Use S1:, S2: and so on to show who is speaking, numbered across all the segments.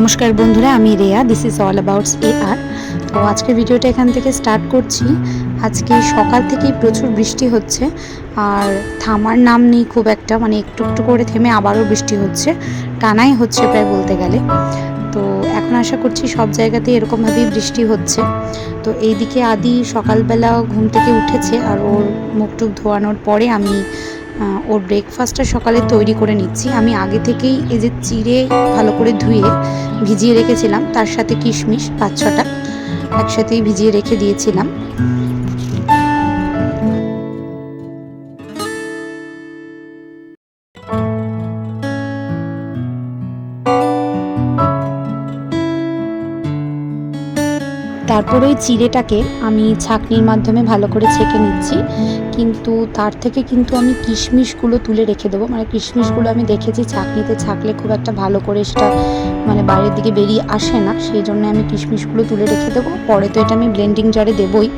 S1: নমস্কার বন্ধুরা, আমি Reya this is all abouts A R তো আজকের ভিডিওটা এখান থেকে স্টার্ট করছি। আজকে সকাল থেকেই প্রচুর বৃষ্টি হচ্ছে, আর থামার নাম নেই খুব একটা মানে একটু একটু করে থেমে আবারও বৃষ্টি হচ্ছে, টানাই হচ্ছে প্রায় বলতে গেলে। তো এখন আশা করছি সব জায়গাতেই এরকমভাবেই বৃষ্টি হচ্ছে। তো এইদিকে আদি সকালবেলা ঘুম থেকে উঠেছে, আর ওর মুখ টুক ধোয়ানোর পরে আমি ওর ব্রেকফাস্টটা সকালে তৈরি করে নিচ্ছি। আমি আগে থেকেই এই যে চিড়ে ভালো করে ধুয়ে ভিজিয়ে রেখেছিলাম, তার সাথে কিশমিশ, পাঁচ ছটা একসাথেই ভিজিয়ে রেখে দিয়েছিলাম। তারপর ওই চিড়েটাকে আমি ছাঁকনির মাধ্যমে ভালো করে ছেঁকে নিচ্ছি। কিন্তু তার থেকে কিন্তু আমি কিশমিশগুলো তুলে রেখে দেবো। মানে কিশমিশগুলো আমি দেখেছি ছাঁকনিতে ছাকলে খুব একটা ভালো করে সেটা মানে বাইরের দিকে বেরিয়ে আসে না। সেই জন্য আমি কিশমিশগুলো তুলে রেখে দেবো। পরে তো এটা আমি ব্লেন্ডিং জারে দেবই।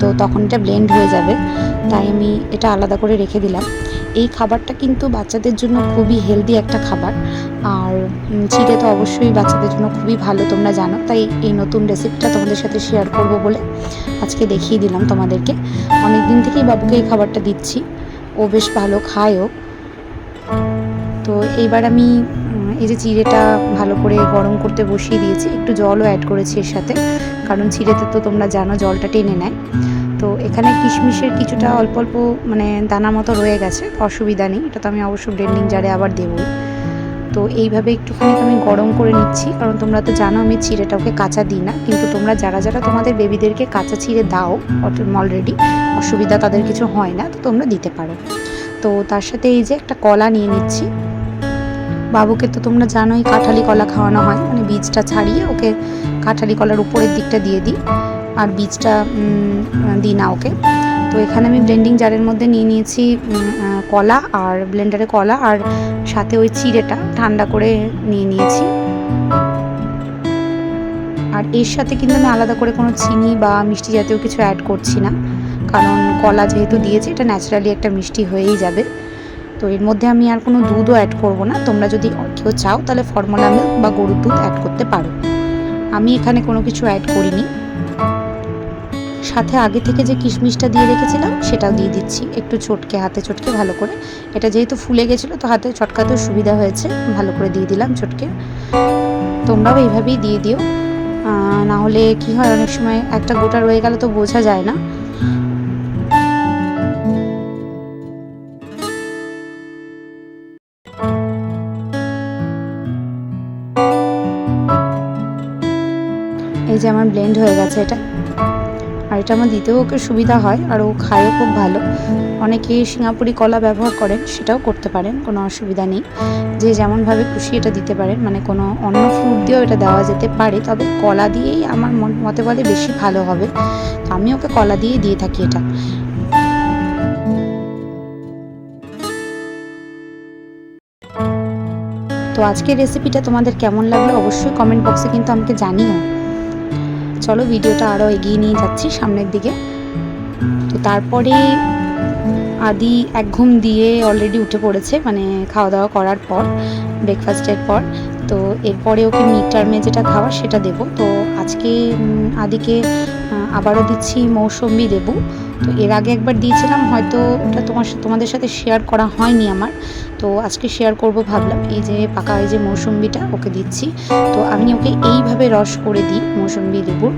S1: তো তখন এটা ব্লেন্ড হয়ে যাবে। তাই আমি এটা আলাদা করে রেখে দিলাম। এই খাবারটা কিন্তু বাচ্চাদের জন্য খুবই হেলদি একটা খাবার। আর চিড়ে তো অবশ্যই বাচ্চাদের জন্য খুবই ভালো, তোমরা জানো। তাই এই নতুন রেসিপিটা তোমাদের সাথে শেয়ার করব বলে আজকে দেখিয়ে দিলাম তোমাদেরকে। অনেক দিন থেকেই বাবুকে এই খাবারটা দিচ্ছি। ও বেশ ভালো খায়ও। তো এইবার আমি এই যে চিড়েটা ভালো করে গরম করতে বসিয়ে দিয়েছি। একটু জলও অ্যাড করেছি এর সাথে। কারণ চিড়েতে তো তোমরা জানো জলটা টেনে নেয়। তো এখানে কিশমিশের কিছুটা অল্প অল্প মানে দানা মতো রয়ে গেছে অসুবিধা নেই। এটা তো আমি অবশ্য ব্লেন্ডিং জারে আবার দেবই তো এইভাবে একটুখানি আমি গরম করে নিচ্ছি, কারণ তোমরা তো জানো আমি চিড়েটা ওকে কাঁচা দিই না, কিন্তু তোমরা যারা যারা তোমাদের বেবিদেরকে কাঁচা চিড়ে দাও অলরেডি অসুবিধা তাদের কিছু হয় না, তো তোমরা দিতে পারো। তো তার সাথে এই যে একটা কলা নিয়ে নিচ্ছি। বাবুকে তো তোমরা জানোই কাঁঠালি কলা খাওয়ানো হয় মানে বীজটা ছাড়িয়ে ওকে কাঁঠালি কলার উপরের দিকটা দিয়ে দিই। আর বীজটা দিই না ওকে। তো এখানে আমি ব্লেন্ডিং জারের মধ্যে নিয়ে নিয়েছি কলা আর ব্লেন্ডারে কলা আর সাথে ওই চিড়েটা ঠান্ডা করে নিয়ে নিয়েছি। আর এর সাথে কিন্তু আমি আলাদা করে কোনো চিনি বা মিষ্টি জাতীয় কিছু অ্যাড করছি না, কারণ কলা যেহেতু দিয়েছি, এটা ন্যাচারালি একটা মিষ্টি হয়েই যাবে। তো এর মধ্যে আমি আর কোনো দুধও অ্যাড করব না। তোমরা যদি কেউ চাও তাহলে ফর্মুলা মিল্ক বা গরুর দুধ অ্যাড করতে পারো। আমি এখানে কোনো কিছু অ্যাড করিনি। সাথে আগে থেকে যে কিশমিশটা দিয়ে রেখেছিলাম, সেটাও দিয়ে দিচ্ছি। একটু চটকে হাতে চটকে ভালো করে। এটা যেহেতু ফুলে গেছিল, তো হাতে চটকাতেও সুবিধা হয়েছে। ভালো করে দিয়ে দিলাম চটকে তোমরাও এইভাবেই দিয়ে দিও। না হলে কি হয়, অনেক সময় একটা গোটা রয়ে গেলে তো বোঝা যায় না। এই যে আমার ব্লেন্ড হয়ে গেছে এটা। আর এটা আমার দিতেও ওকে সুবিধা হয় আর ও খায়ও খুব ভালো। অনেকে সিঙ্গাপুরি কলা ব্যবহার করেন, সেটাও করতে পারেন, কোনো অসুবিধা নেই। যে যেমনভাবে খুশি এটা দিতে পারেন মানে কোনো অন্য ফ্রুট দিয়েও এটা দেওয়া যেতে পারে, তবে কলা দিয়েই আমার মতে বলে বেশি ভালো হবে। আমি ওকে কলা দিয়েই দিয়ে থাকি এটা। তো আজকের রেসিপিটা তোমাদের কেমন লাগল অবশ্যই কমেন্ট বক্সে কিন্তু আমাকে জানিও। চলো ভিডিওটা আরও এগিয়ে নিয়ে যাচ্ছি সামনের দিকে। তো তারপরে আদি এক ঘুম দিয়ে অলরেডি উঠে পড়েছে মানে খাওয়া দাওয়া করার পর ব্রেকফাস্টের পর। তো এরপরে ওকে মিড টার্মে যেটা খাওয়ার সেটা দেবো। তো আজকে আদিকে আবারও দিচ্ছি মৌসম্বি দেবো তো এর আগে একবার দিয়েছিলাম, হয়তো ওটা তোমার তোমাদের সাথে শেয়ার করা হয়নি আমার। তো আজকে শেয়ার করব ভাবলাম এই যে পাকা এই যে মৌসম্বিটা ওকে দিচ্ছি। তো আমি ওকে এইভাবে রস করে দিই মৌসম্বি লেবুর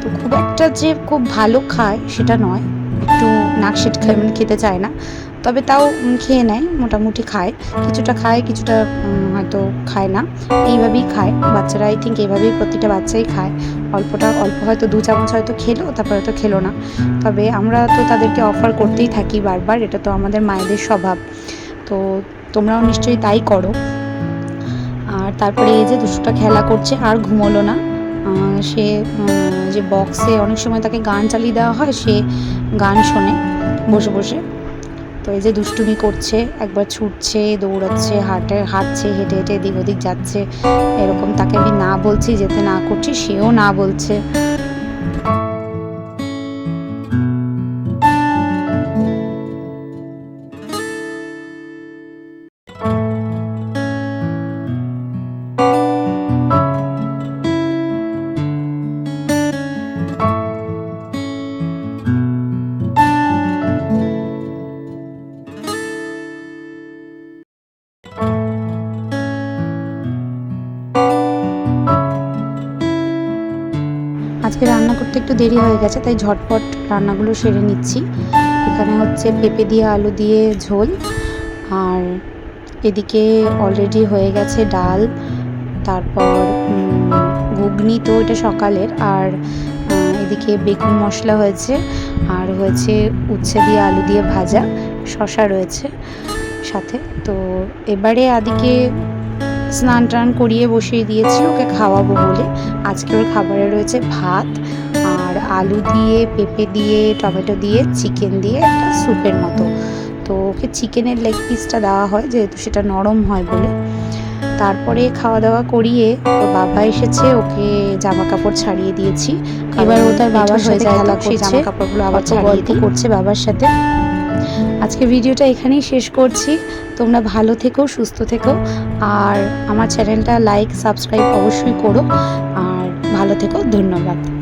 S1: তো খুব একটা যে খুব ভালো খায় সেটা নয়। একটু নাক সেট খায় মানে খেতে চায় না। তবে তাও খেয়ে নেয়, মোটামুটি খায়। কিছুটা খায়, কিছুটা হয়তো খায় না। এইভাবেই খায়। বাচ্চারা আই থিঙ্ক এইভাবেই প্রতিটা বাচ্চাই খায়। অল্পটা, অল্প হয়তো দু চামচ হয়তো খেলো, তারপর হয়তো খেলো না। তবে আমরা তো তাদেরকে অফার করতেই থাকি বারবার। এটা তো আমাদের মায়েদের স্বভাব। তো তোমরাও নিশ্চয়ই তাই করো। আর তারপরে এই যে দুশোটা খেলা করছে, আর ঘুমোলো না। সে যে বক্সে অনেক সময় তাকে গান চালিয়ে দেওয়া হয়, সে গান শোনে বসে বসে। তো এই যে দুষ্টুমি করছে, একবার ছুটছে, দৌড়াচ্ছে, হাঁটে, হাঁটছে, হেঁটে হেঁটে, এদিক ওদিক যাচ্ছে, এরকম তাকে আমি না বলছি, যেতে না করছি, সেও না বলছে। একটু দেরি হয়ে গেছে, তাই ঝটপট রান্নাগুলো সেরে নিচ্ছি। এখানে হচ্ছে পেঁপে দিয়ে আলু দিয়ে ঝোল, আর এদিকে অলরেডি হয়ে গেছে ডাল, তারপর ঘুগনি তো এটা সকালের, আর এদিকে বেগুন মশলা হয়েছে, আর হয়েছে উচ্ছে দিয়ে আলু দিয়ে ভাজা শশা রয়েছে সাথে। তো এবারে আদিকে স্নান টান করিয়ে বসিয়ে দিয়েছি ওকে খাওয়াবো বলে। আজকে ওর খাবারে রয়েছে ভাত আর আলু দিয়ে পেঁপে দিয়ে টমেটো দিয়ে চিকেন দিয়ে একটা স্যুপের মতো। তো ওকে চিকেনের লেগ পিসটা দেওয়া হয় যেহেতু সেটা নরম হয় বলে। তারপরে খাওয়া দাওয়া করিয়ে ওর বাবা এসেছে ওকে জামা কাপড় ছাড়িয়ে দিয়েছি। এবার ও তার বাবার সাথে খেলা করছে জামা কাপড়গুলো আবার গল্প করছে বাবার সাথে? আজকে ভিডিওটা এখানেই শেষ করছি। তোমরা ভালো থেকো, সুস্থ থেকো। আর আমার চ্যানেলটা লাইক, সাবস্ক্রাইব অবশ্যই করো। আর ভালো থেকো, ধন্যবাদ।